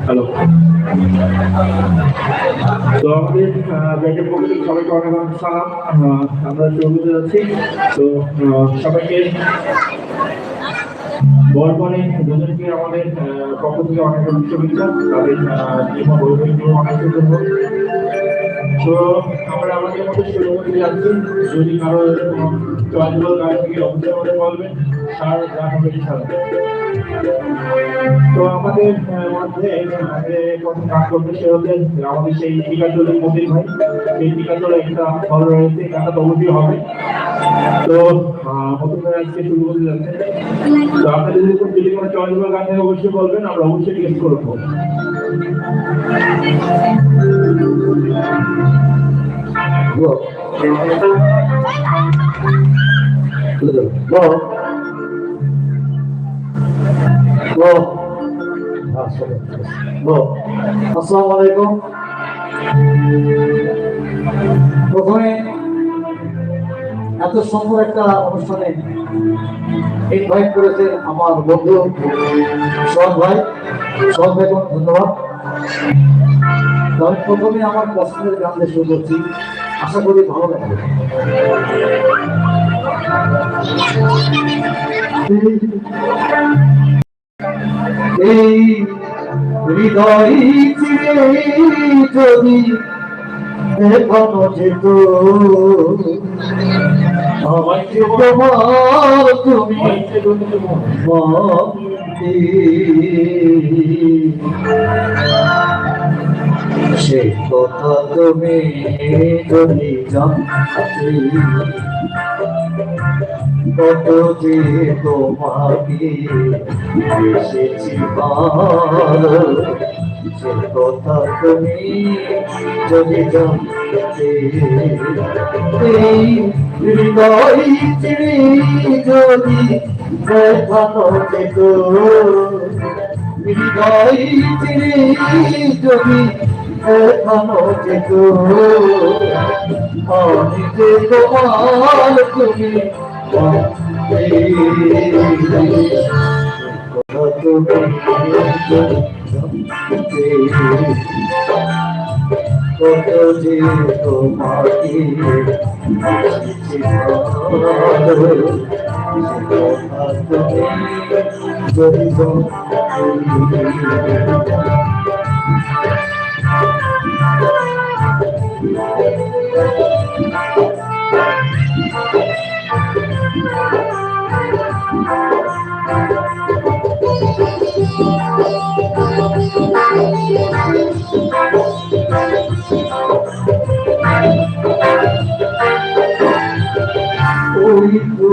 Hello তো আমাদের ব্যাংকের পক্ষ সবাইকে অনেক অনেক সালাম। আমরা শুরু করতে যাচ্ছি। তো সবাইকে বর্তমানে দুজনকে আমাদের পক্ষ থেকে অনেক শুভেচ্ছা। তাদের অনেক সুন্দর তো আমরা আমাদের মতো শুরু করতে যাচ্ছি যদি কারও চলাচল গাড়ি থেকে অবশ্যই আমাদের বলবেন স্যার যা হবে তো আমাদের মধ্যে প্রথম কাজ করতে সে হচ্ছে আমাদের সেই টিকাচলের মন্দির ভাই। সেই টিকাচলে একটা ফল রয়েছে এটা তো হবে। তো প্রথমে আজকে শুরু করতে যাচ্ছে। তো আপনাদের যদি কোনো- যদি কোনো চয়েস বা গান থাকে অবশ্যই বলবেন, আমরা অবশ্যই টিকেট করব। আসসালামু আলাইকুম প্রথমে এত সুন্দর একটা অনুষ্ঠানে ইনভাইট করেছেন আমার বন্ধু সোহান ভাই। সোহান ভাই ধন্যবাদ। তো আমি প্রথমে আমার পছন্দের গান দিয়ে শুরু করছি। আশা করি ভালো লাগবে। এই হৃদয় যদি দেখানো যেত আমাকে তোমার তুমি সে কথা তুমি যদি জানতে। কত যে তোমাকে এসেছি সে কথা তুমি যদি জানতে এই হৃদয় চিড়ি যদি দেখানো যেত। হৃদয় চিড়ি যদি দেখানো যেত। আমি যে তোমার তুমি কত যে তোমাকে যদি ওই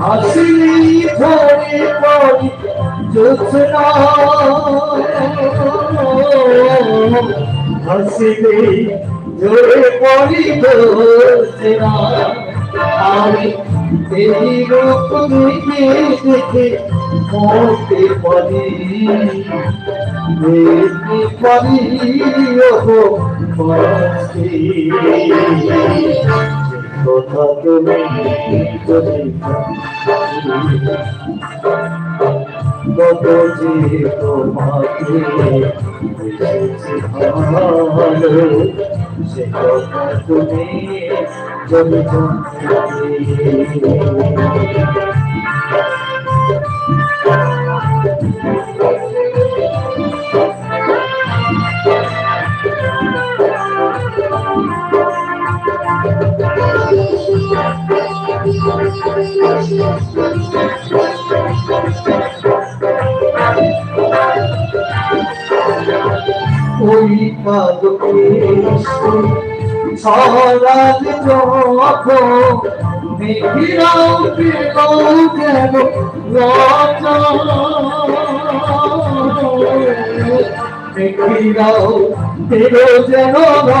হাসি ধরে পড়ি জোৎস্না হাসিলে জোরে পড়ি জোৎস্না আমি এই রূপ দেখে দেখে মরতে পারি দেখতে পারি বাঁচতে। কথা তুমি কত যে তোমাকে ভালো সে কথা তুমি যদি জানতে ওই কাজকে ছড়াল যখন মেঘিরাও যেন রাজা মেঘিরাও পেল যেন রাজা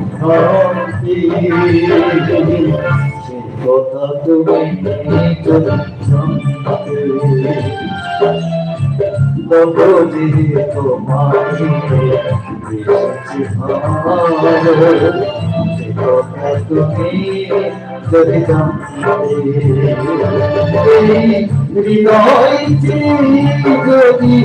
সে কথা তুমি ভালো সে কথা তুমি যদি হৃদয় যদি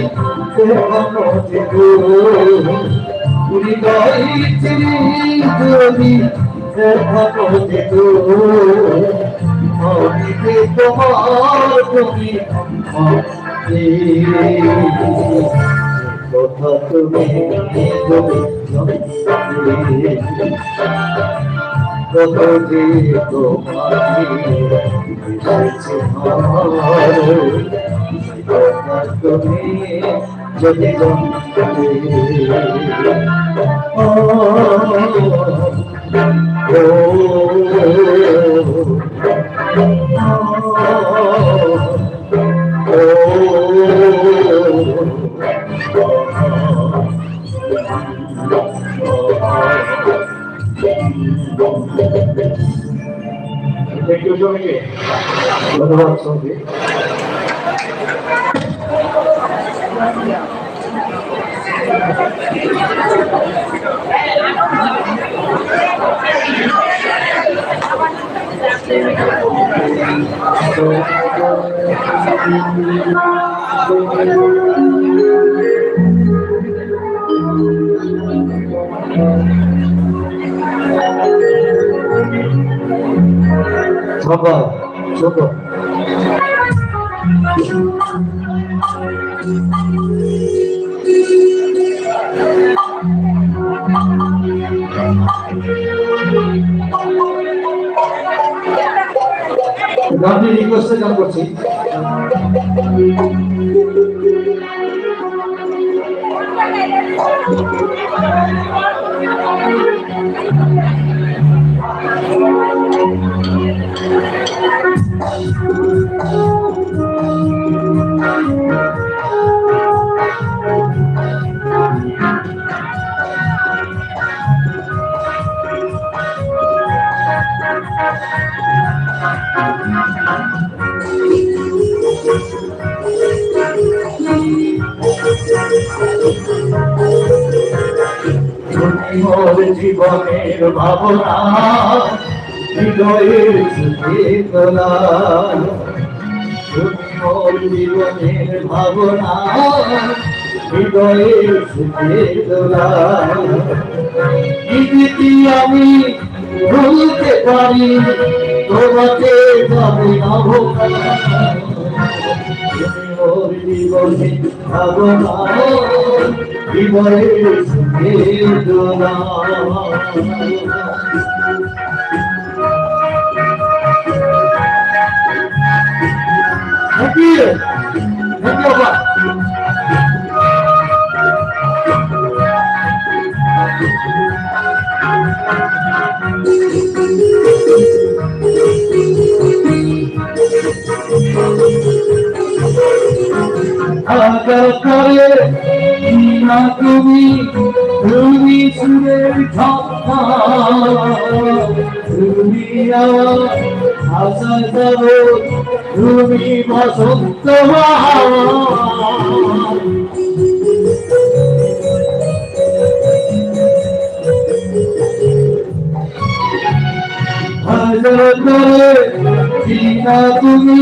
কথা তুমি কত যে তোমাকে যদি থ্যাংক ইউ সবাইকে ধন্যবাদ সঙ্গে। বাবা ছোট গানটি রিকোয়েস্টে গান করছি মোর জীবনের ভাবনা হৃদয়ের তুমি মোর জীবনের ভাবনা হৃদয়ের কি আমি ভুলতে পারি তোমাকে যাবে না Thank you. Thank you, তুমি তুমি সুরের ঠাপ্পা তুমি যাব তুমি বসন্ত তুমি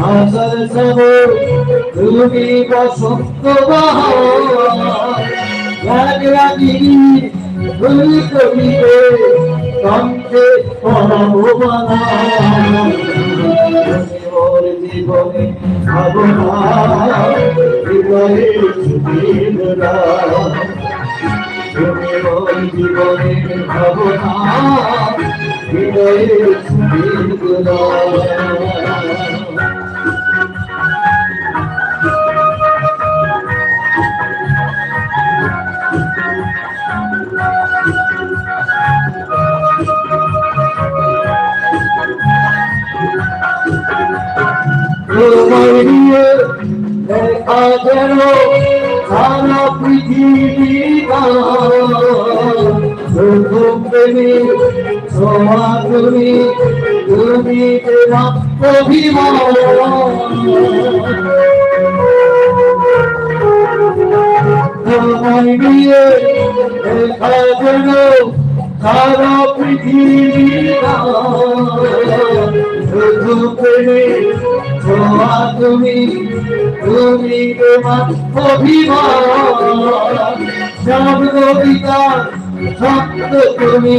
হাজার সব তুমি বসন্ত রাগিনী তুমি কবিতে কণ্ঠে ওর জীবনে ভাবনা হৃদয়ে বেদনা জীবনে ভাবনা হৃদয়ে যেন সারা পৃথিবী সোমা তুমি তুমি দেবা অভিমান তোমায় নিয়ে দেখা যেন সারা পৃথিবী শুধু প্রেমে ছোঁয়া তুমি তুমি তোমার অভিমান সব কবিতা সত্য তুমি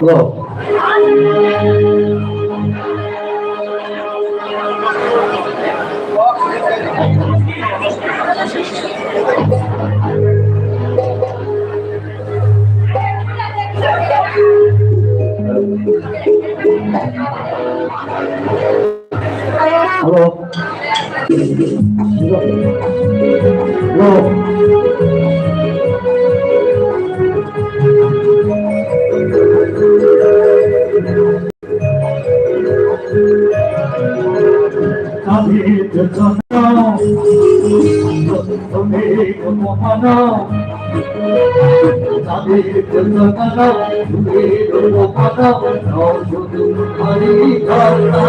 Go. Hello. Hello. মহানা তাদের জন্য তুমি মহানা শুধু হরি নাই না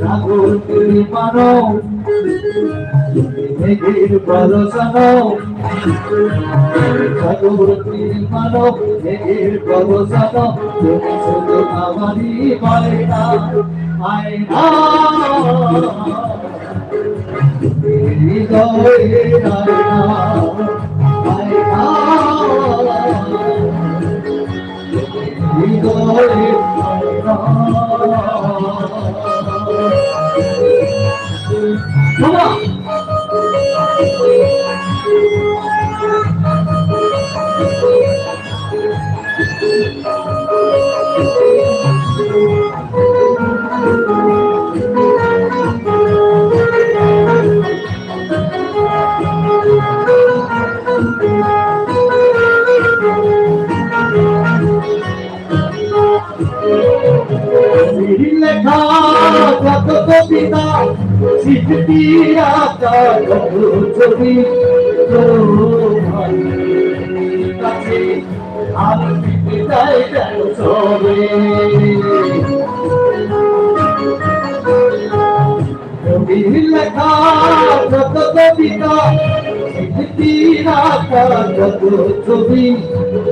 সাগর তুমি মানো মেঘের সাগর তুমি মানো মেঘের পরশানো তুমি শুধু আমারই মায়না হৃদয়ে নায়না মায়না হৃদয়ে নায়না লেখা কত কবিতা সৃষ্টি আকার কত কবি লেখা কত কবিতা আকার ছবি কাছে আর বিদায় কেন সবে উপমানা তাদের যোজনা তুমি উপমানা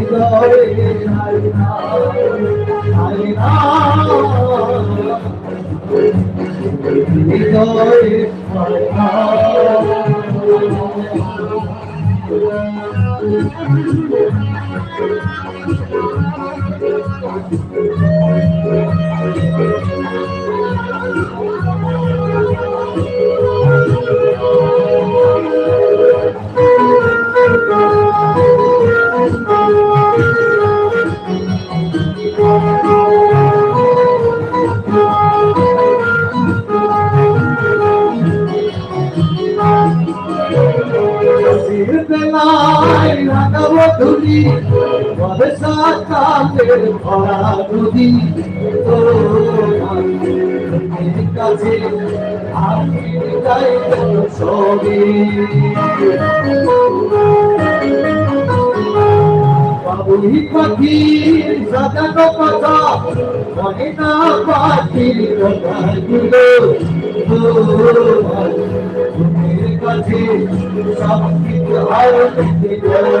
হৃদয়ে হাই হৃদয়ে বেলায় ধুলি বর্ষা কালের ভরা নদী কাছে আমি সবে বাবুই পাখি সাজানো কথা মনে না পাখির কথা গুলো? তোমার কাছে সব কিছু আর দেখতে যাবে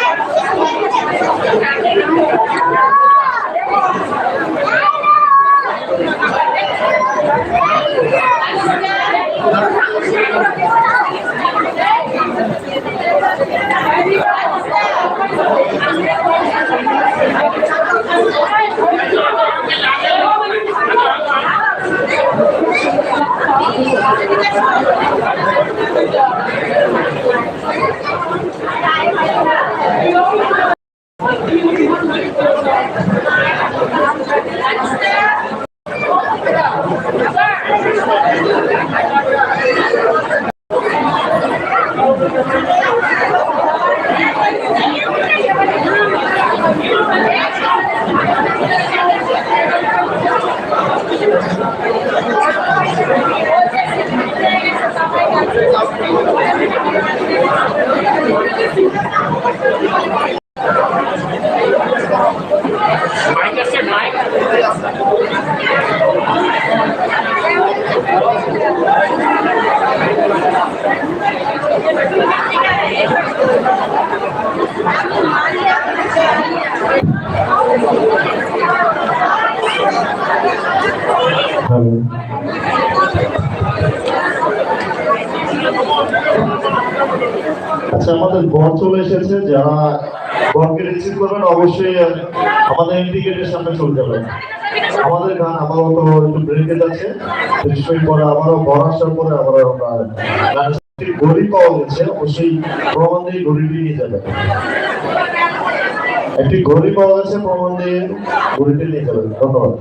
না হৃদয়ে রায় না রায় না হৃদয়ে রায় না আচ্ছা আমাদের বর চলে এসেছে, যারা বরকে রিসিভ করবেন, অবশ্যই আমাদের ইন্ডিকেটের সামনে চলে যাবেন। আমাদের গান আপাতত একটু ব্রেকে যাচ্ছে কিছুক্ষণ পরে আবারও বর আসার পরে আবারও আমরা ঘড়ি পাওয়া গেছে, অবশ্যই প্রমাণ দিয়ে ঘড়িটি নিয়ে যাবেন। একটি ঘড়ি পাওয়া গেছে, প্রমাণ দিয়ে ঘড়িটি নিয়ে যাবেন। ধন্যবাদ।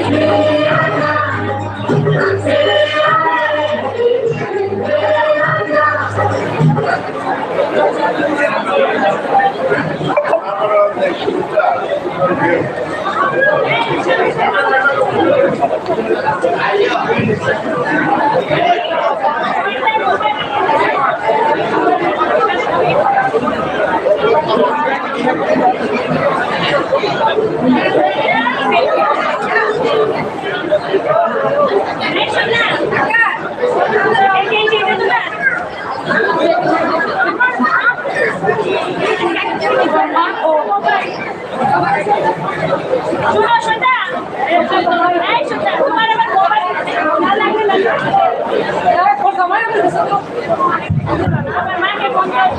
শুনো second.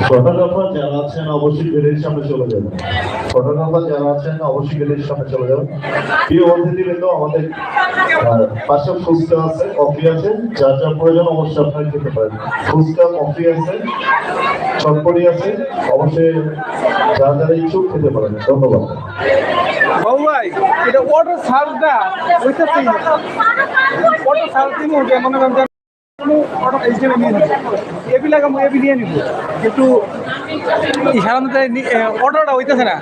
ফটোগ্রাফার যারা আছেন অবশ্যই গেলের সামনে চলে যাবেন। ফটোগ্রাফার যারা আছেন অবশ্যই গেলের সামনে চলে যাবেন। প্রিয় অতিথিবৃন্দ আমাদের পাশে ফুচকা আছে কফি আছে। যার যার প্রয়োজন অবশ্যই আপনারা খেতে পারেন। ফুচকা কফি আছে চটপটি আছে। অবশ্যই যার যারা ইচ্ছুক খেতে পারেন। ধন্যবাদ। ভাই এটা অটো দিন মনে করেন যে কোনো অটো এইচডিএম নিয়ে নিব। এবি লাগাবো এবি নিয়ে নিব। একটু সাধারণত অটোটা হইতেছে না।